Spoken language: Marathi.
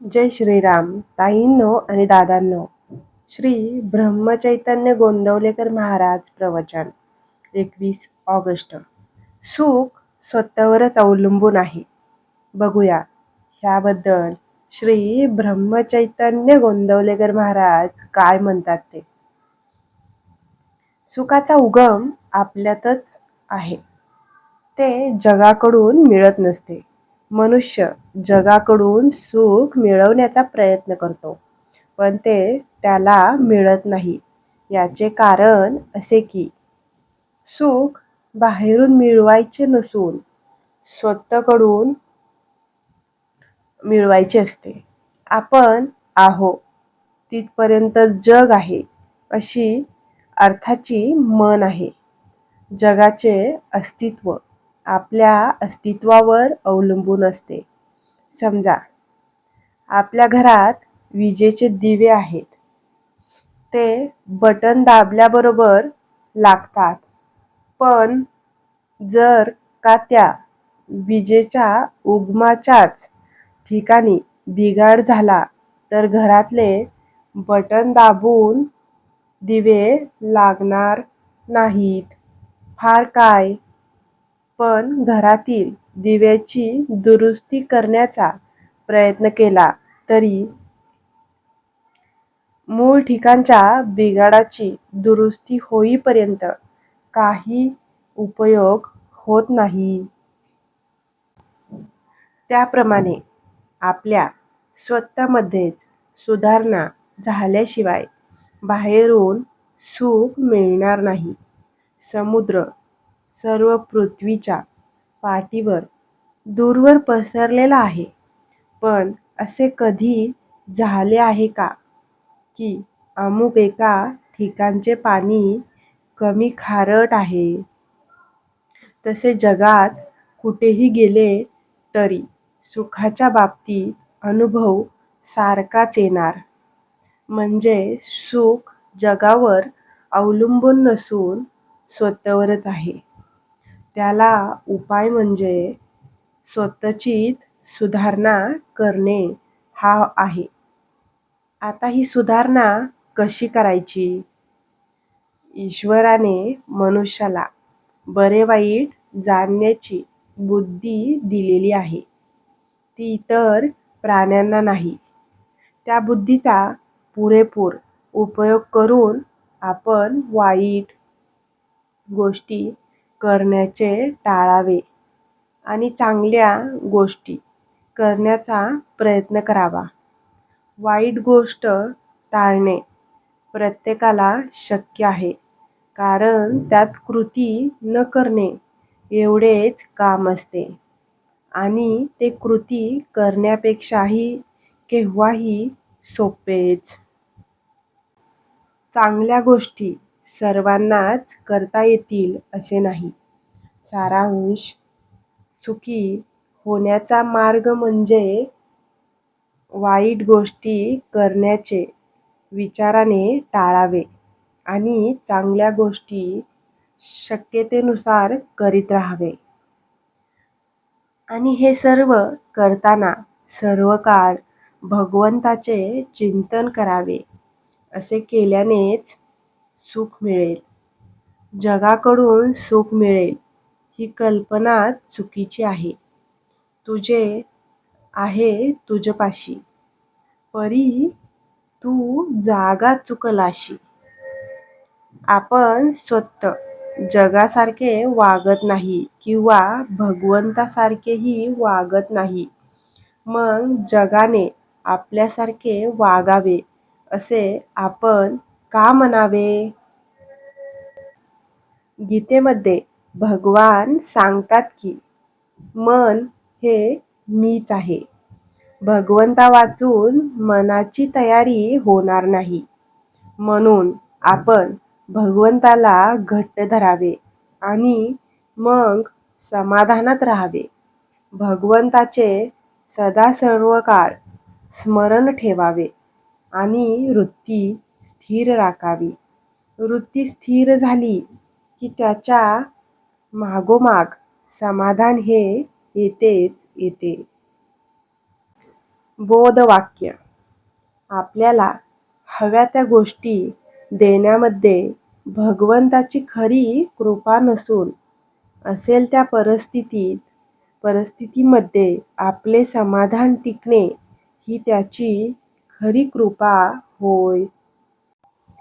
जय श्रीराम. ताईंनो आणि दादांनो श्री ब्रह्मचैतन्य गोंदवलेकर महाराज प्रवचन एकवीस ऑगस्ट. सुख स्वतःवरच अवलंबून आहे. बघूया. ह्याबद्दल श्री ब्रह्मचैतन्य गोंदवलेकर महाराज काय म्हणतात ते? सुखाचा उगम आपल्यातच आहे. ते जगाकडून मिळत नसते. मनुष्य जगाकडून सुख मिळवण्याचा प्रयत्न करतो पण ते त्याला मिळत नाही. याचे कारण असे की सुख बाहेरून मिळवायचे नसून स्वतःकडून मिळवायचे असते. आपण आहो तिथपर्यंत जग आहे अशी अर्थाची मन आहे. जगाचे अस्तित्व आपल्या अस्तित्वावर अवलंबून असते. समजा आपल्या घरात विजेचे दिवे आहेत. ते बटन दाबल्याबरोबर लागतात. पण जर का त्या विजेच्या उगमाच्याच ठिकाणी बिघाड झाला तर घरातले बटन दाबून दिवे लागणार नाहीत. फार काय पण घरातील दिव्याची दुरुस्ती करण्याचा प्रयत्न केला तरी मूळ ठिकाणच्या बिघाडाची दुरुस्ती होईपर्यंत काही उपयोग होत नाही. त्याप्रमाणे आपल्या स्वतःमध्येच सुधारणा झाल्याशिवाय बाहेरून सुख मिळणार नाही. समुद्र सर्व पृथ्वीच्या पाठीवर दूरवर पसरलेला आहे. पण असे कधी झाले आहे का? की अमुक एका ठिकाणचे पाणी कमी खारट आहे. तसे जगात कुठेही गेले तरी सुखाच्या बाबतीत अनुभव सारखाच येणार. म्हणजे सुख जगावर अवलंबून नसून स्वतःवरच आहे. त्याला उपाय म्हणजे स्वतःचीच सुधारणा करणे हा आहे. आता ही सुधारणा कशी करायची? ईश्वराने मनुष्याला बरे वाईट जाणण्याची बुद्धी दिलेली आहे. ती इतर प्राण्यांना नाही. त्या बुद्धीचा पुरेपूर उपयोग करून आपण वाईट गोष्टी करण्याचे टाळावे आणि चांगल्या गोष्टी करण्याचा प्रयत्न करावा. वाईट गोष्ट टाळणे प्रत्येकाला शक्य आहे कारण त्यात कृती न करणे एवढेच काम असते. आणि ते कृती करण्यापेक्षाही केव्हाही सोपेच. चांगल्या गोष्टी सर्वांनाच करता येतील असे नाही. सारांश सुखी होण्याचा मार्ग म्हणजे वाईट गोष्टी करण्याचे विचाराने टाळावे आणि चांगल्या गोष्टी शक्यतेनुसार करीत राहावे. आणि हे सर्व करताना सर्व काळ भगवंताचे चिंतन करावे असे केल्यानेच सुख मिळेल. जगाकडून सुख मिळेल ही कल्पनाच चुकीची आहे. तुझे आहे तुझपाशी परी तू जागा चुकलाशी. आपण स्वतः जगासारखे वागत नाही किंवा भगवंतासारखेही वागत नाही. मग जगाने आपल्यासारखे वागावे असे आपण का म्हणावे? गीतेमध्ये भगवान सांगतात की मन हे मीच आहे. भगवंता वाचून मनाची तयारी होणार नाही. म्हणून आपण भगवंताला घट्ट धरावे आणि मग समाधानात राहावे. भगवंताचे सदा सर्व काळ स्मरण ठेवावे आणि वृत्ती स्थिर राखावी. वृत्ती स्थिर झाली की त्याच्या मागोमाग समाधान हे येतेच येते. बोधवाक्य. आपल्याला हव्या त्या गोष्टी देण्यामध्ये भगवंताची खरी कृपा नसून असेल त्या परिस्थितीत परिस्थितीमध्ये आपले समाधान टिकणे ही त्याची खरी कृपा होय.